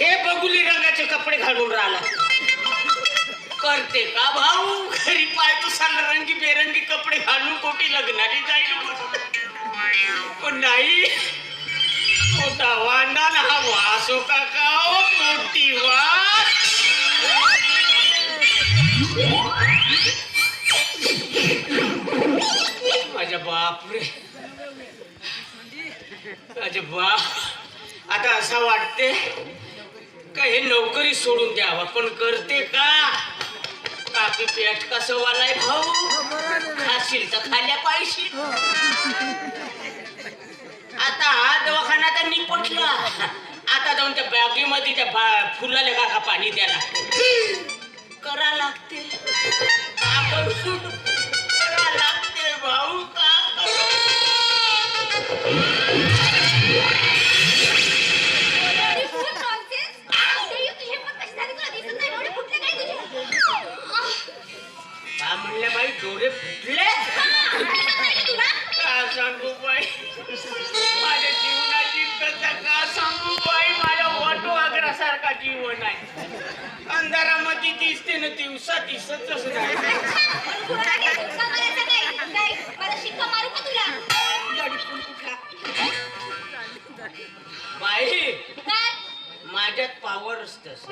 हे बगुली रंगाचे कपडे घालून राहिला. करते का भाऊ? घरी पाय तू रंगी बेरंगी कपडे घालून कोटी लग्नाची जाईल पण नाही. मोठा वांडा ना हा वासो हो काका. मोठी वास. माझ्या बापरे. माझ्या बाप. आता असं वाटते का हे नोकरी सोडून द्यावा? पण करते का? कापी पेट कसं वालाय भाऊ? खाशील तर खाल्या पाहिजे. आता हा दवाखाना तर निपटला. आता जाऊन त्या बॅगीमध्ये त्या बा- फुलाला काका पाणी द्यायला करा लागते. आपण बाई. माझ्या जीवनाची कथा का सांगू बाई? माझ्या वाटो आग्रासारखा जीवन आहे. अंधारामध्ये दिसते ना दिवसा दिसतच नाही. बाई माझ्यात पावर तस.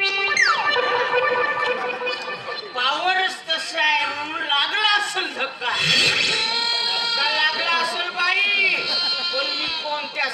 तसं आहे म्हणून लागला असेल धक्का.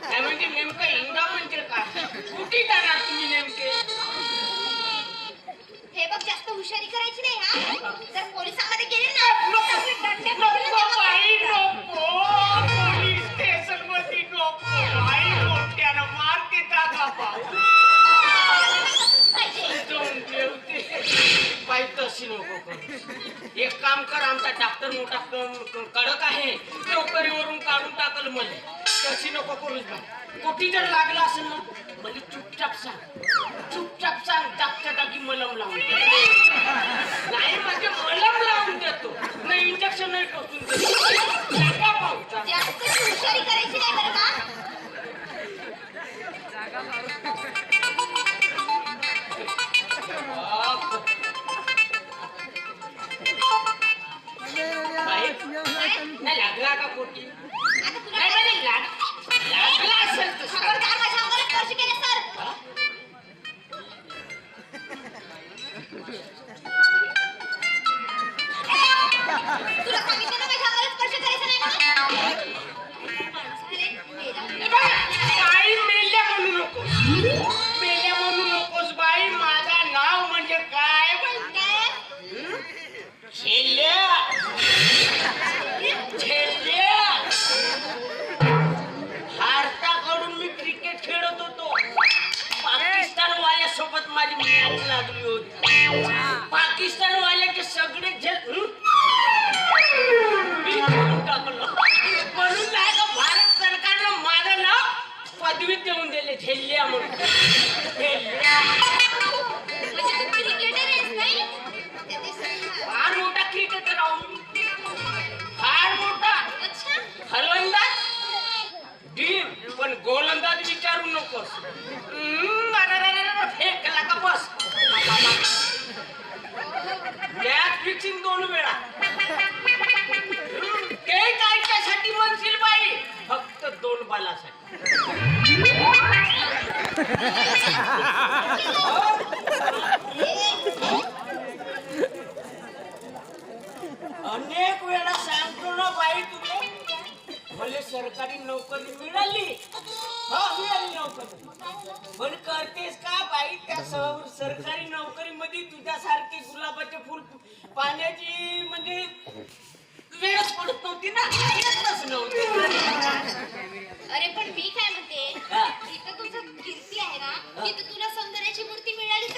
नेमकं इंगा म्हणजे का कुठे जाणार तुम्ही नेमके? हे बघ जास्त हुशारी करायची नाही हा? जर पोलिसांमध्ये गेले ना तर आपले दंडे पडले नको तेव्हा बाई नको पोलीस स्टेशनमध्ये नको बाई मोठ्यानं मारते दादा भाऊ पाहिजे. जाऊन जेवते. बाई तशी नको करू. एक काम कर आमचा डॉक्टर मोठा क- क- कडक आहे नोकरीवरून काढून टाकल मला. तशी नको करूच बाई कोठी जर लागला असेल ना म्हणजे चुपचाप सांग. चुपचाप सांग जागच्या जागी मलम लावून दे. नाही म्हणजे मलम लावून देतो. नाही इंजेक्शन नाही टोचून देतो. सांगा भाऊ, सांगा. जास्त हुशारी करायची नाही बरं पण करतेस का बाई? त्या स- सरकारी नोकरीमध्ये तुझ्यासारखी गुलाबाचे फुल पाण्याची म्हणजे वेळच पडत नव्हती ना. येतच नव्हती. अरे पण मी काय म्हणते? हा. जिथं तुझं कीर्ती आहे ना? तिथं तुला सौंदर्याची मूर्ती मिळालीच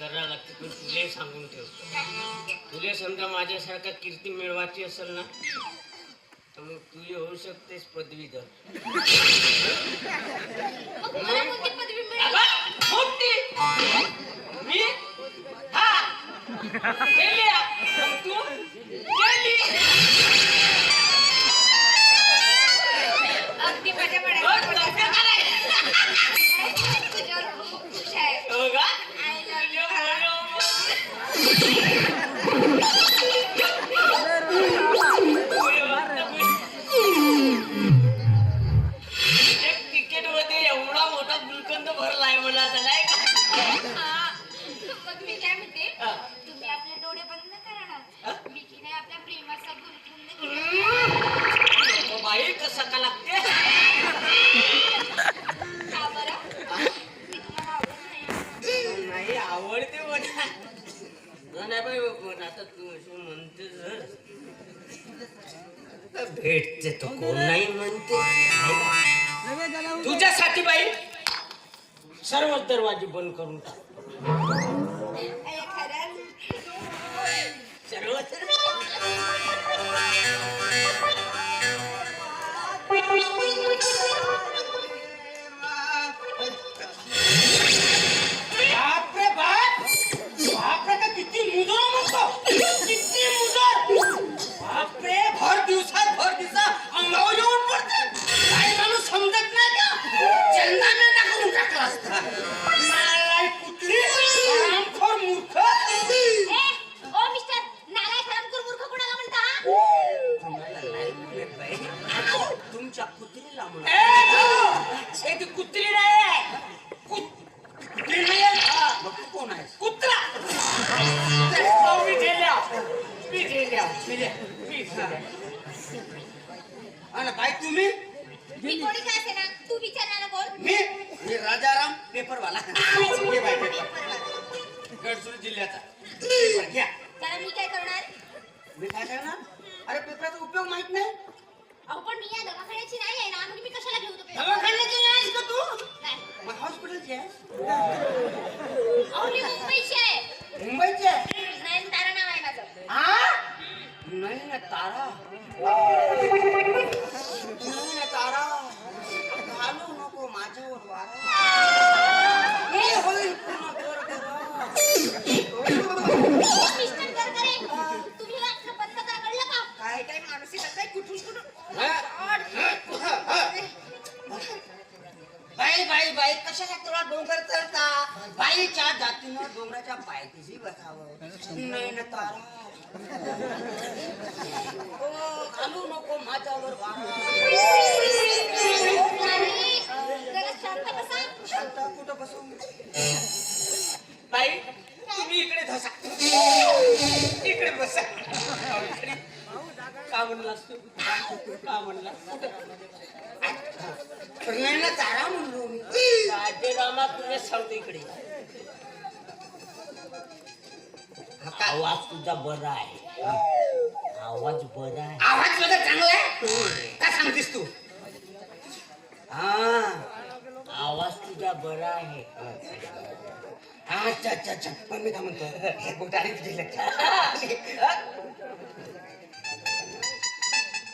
करावं लागते पण तुले सांगून ठेवतो. तुले समजा माझ्यासारखा कीर्ती मिळवायची असेल ना तर मग तुझे होऊ शकतेस पदवीधर. अगदी माझ्या भरलाय नाही का? मग मी काय म्हणते हा. तुम्ही आपले डोळे बंद करा हा? ना. मी की नाही आपल्या प्रेमाचा ओ बाई कसं का लागते? का बरं? मी तुम्हाला आवडत नाही. नाही आवडते मला नाही बाई पण आता तू असं म्हणते जर भेटते तो कोण नाही म्हणते. तुझ्यासाठी बाई सर्वच दरवाजे बंद करून टाक. तुमच्या कुत्रीला म्हणा ती कुत्री नाही आहे. कुत- कुत्री नाही आहे? मग तू कोण आहेस कुत्रा मी झेल्या मी झेल्या. मी झेल्या. आणि बाई तुम्ही मी कोणी काय मुंबईची आहे मुंबईची आहे? नाही तारा नाव आहे माझं. हा? नाही ना तारा. नाही ना तारा. घालू नको माझ्यावर वारा. हे होईल पुन्हा डोंगर चढता. बाईच्या जातीनं डोंगराच्या पायथ्याशी बसावं. नाही तारा. ओ, घालू नको माझ्यावर वारा. कुठं बसू बाई तुम्ही इकडे धसा. इकडे बसा. इकडे. का म्हणला तू का म्हणला नाही ना तारा म्हणलो मी. राजे रामा तुला सांगतो इकडे आवाज तुझा बरा आहे. आवाज बरा आहे. आवाज तुझा चांगला आहे? का सांगतेस तू? हा आवाज तुझा बरा आहे. अच्छा अच्छा अच्छा. पण मी काय म्हणतो? हे गोटाने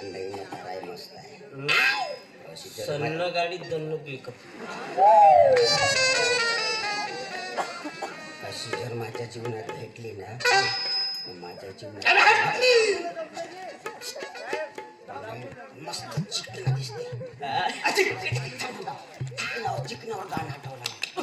लक्षात मस्त आहे सन्न गाडी दन्न पिकअप अशी जर माझ्या जीवनात भेटली ना माझ्या जीवनात मस्त चिकना दिसते चिकनावर गाणं आठवलं